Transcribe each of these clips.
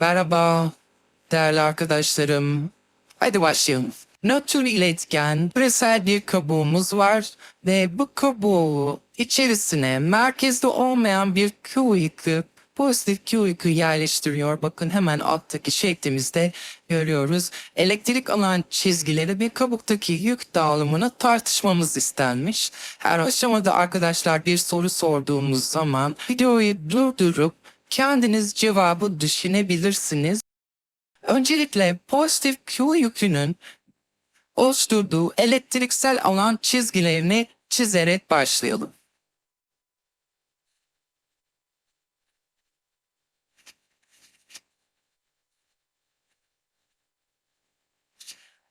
Merhaba değerli arkadaşlarım. Haydi başlayalım. Nötr iletken küresel bir kabuğumuz var ve bu kabuğu içerisine merkezde olmayan bir Q yükü, pozitif Q yükü yerleştiriyor. Bakın hemen alttaki şeklimizde görüyoruz. Elektrik alan çizgileri ve kabuktaki yük dağılımını tartışmamız istenmiş. Her aşamada arkadaşlar bir soru sorduğumuz zaman videoyu durdurup kendiniz cevabı düşünebilirsiniz. Öncelikle pozitif Q yükünün oluşturduğu elektriksel alan çizgilerini çizerek başlayalım.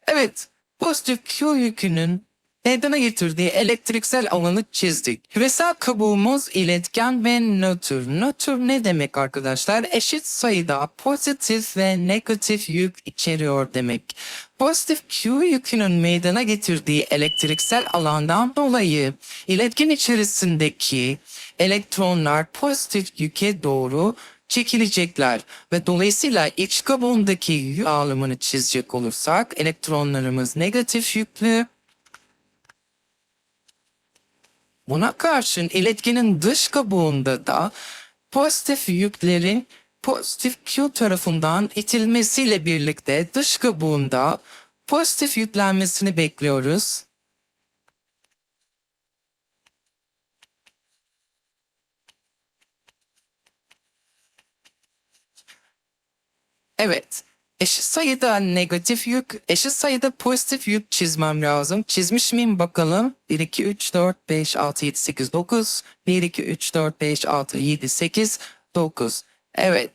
Evet, pozitif Q yükünün meydana getirdiği elektriksel alanı çizdik. Küresel kabuğumuz iletken ve nötr. Nötr ne demek arkadaşlar? Eşit sayıda pozitif ve negatif yük içeriyor demek. Pozitif Q yükünün meydana getirdiği elektriksel alandan dolayı iletken içerisindeki elektronlar pozitif yüke doğru çekilecekler ve dolayısıyla iç kabuğundaki yük dağılımını çizecek olursak elektronlarımız negatif yüklü Buna karşın iletkenin dış kabuğunda da pozitif yüklerin pozitif Q tarafından itilmesiyle birlikte dış kabuğunda pozitif yüklenmesini bekliyoruz. Evet. Eşit sayıda negatif yük, eşit sayıda pozitif yük çizmem lazım. Çizmiş miyim bakalım? 1, 2, 3, 4, 5, 6, 7, 8, 9. 1, 2, 3, 4, 5, 6, 7, 8, 9. Evet.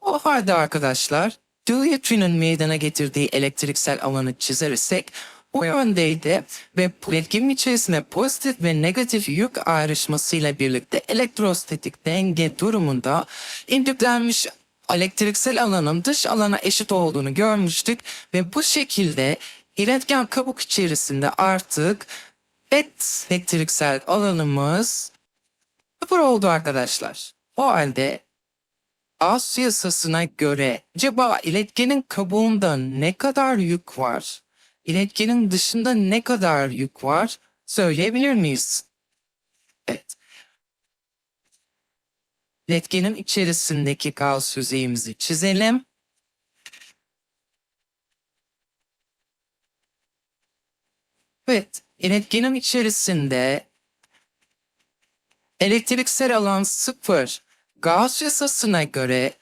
O halde arkadaşlar, Dewey'nin meydana getirdiği elektriksel alanı çizersek o yöndeydi ve iletkenin içerisine pozitif ve negatif yük ayrışmasıyla birlikte elektrostatik denge durumunda indüklenmiş elektriksel alanın dış alana eşit olduğunu görmüştük ve bu şekilde iletken kabuk içerisinde artık et elektriksel alanımız sıfır oldu arkadaşlar. O halde Gauss yasasına göre acaba iletkenin kabuğunda ne kadar yük var? İletkenin dışında ne kadar yük var? Söyleyebilir miyiz? Evet. İletkenin içerisindeki Gauss yüzeyimizi çizelim. Evet, iletkenin içerisinde elektriksel alan sıfır. Gauss yasasına göre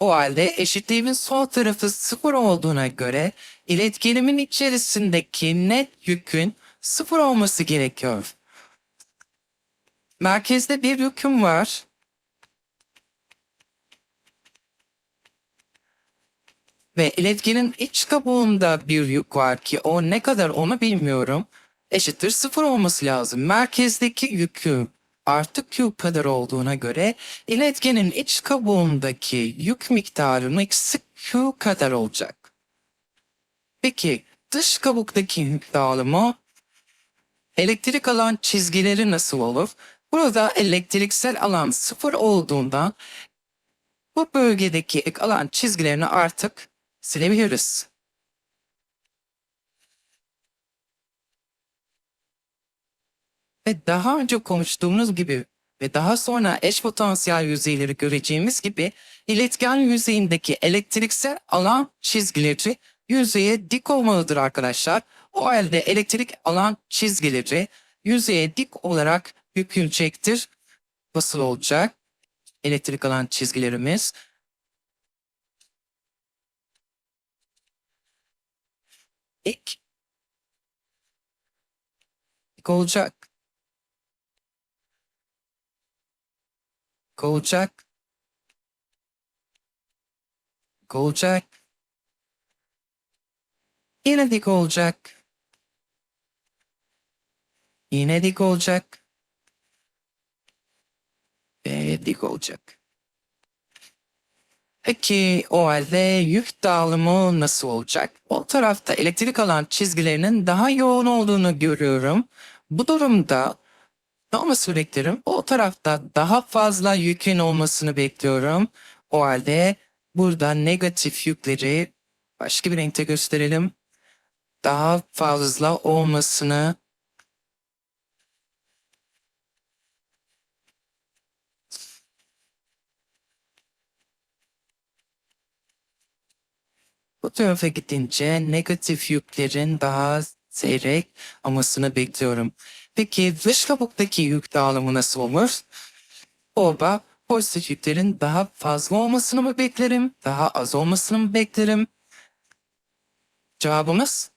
o halde eşitliğimin sol tarafı sıfır olduğuna göre iletkenimin içerisindeki net yükün sıfır olması gerekiyor. Merkezde bir yüküm var. Ve iletkenin iç kabuğunda bir yük var ki o ne kadar onu bilmiyorum. Eşittir sıfır olması lazım. Merkezdeki yükü artık Q kadar olduğuna göre iletkenin iç kabuğundaki yük miktarı eksi Q kadar olacak. Peki dış kabuktaki yük dağılımı elektrik alan çizgileri nasıl olur? Burada elektriksel alan sıfır olduğundan bu bölgedeki ek alan çizgilerini artık silebiliriz. Ve daha önce konuştuğumuz gibi ve daha sonra eş potansiyel yüzeyleri göreceğimiz gibi iletken yüzeyindeki elektriksel alan çizgileri yüzeye dik olmalıdır arkadaşlar. O halde elektrik alan çizgileri yüzeye dik olarak bükülecektir. Nasıl olacak? Elektrik alan çizgilerimiz dik dik olacak. Dik olacak. Dik olacak. Yine dik olacak. Yine dik olacak. Ve dik olacak. Peki o halde yük dağılımı nasıl olacak? O tarafta elektrik alan çizgilerinin daha yoğun olduğunu görüyorum. Bu durumda ne olması beklerim? O tarafta daha fazla yükün olmasını bekliyorum. O halde burada negatif yükleri başka bir renkte gösterelim. Daha fazla olmasını Bu tarafa gidince negatif yüklerin daha seyrek olmasını bekliyorum. Peki dış kabuktaki yük dağılımı nasıl olur? Orada pozitif yüklerin daha fazla olmasını mı beklerim? Daha az olmasını mı beklerim? Cevabımız?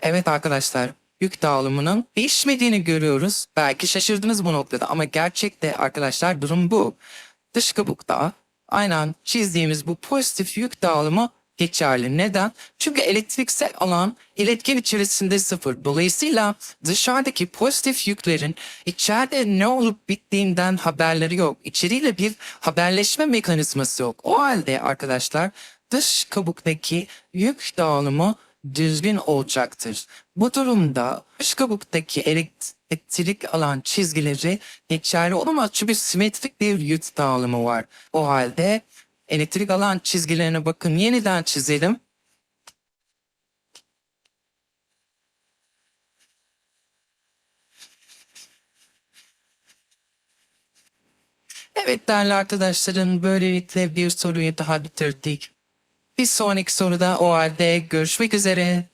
Evet arkadaşlar, yük dağılımının değişmediğini görüyoruz. Belki şaşırdınız bu noktada ama gerçekte arkadaşlar durum bu. Dış kabukta aynen çizdiğimiz bu pozitif yük dağılımı geçerli. Neden? Çünkü elektriksel alan iletken içerisinde sıfır. Dolayısıyla dışarıdaki pozitif yüklerin içeride ne olup bittiğinden haberleri yok. İçeriyle bir haberleşme mekanizması yok. O halde arkadaşlar dış kabuktaki yük dağılımı düzgün olacaktır. Bu durumda dış kabuktaki elekt- elektrik alan çizgileri geçerli olamaz çünkü simetrik bir yük dağılımı var. O halde elektrik alan çizgilerine bakın yeniden çizelim. Evet değerli arkadaşlarım böylelikle bir soruyu daha bitirdik. Bir sonraki soruda o halde görüşmek üzere.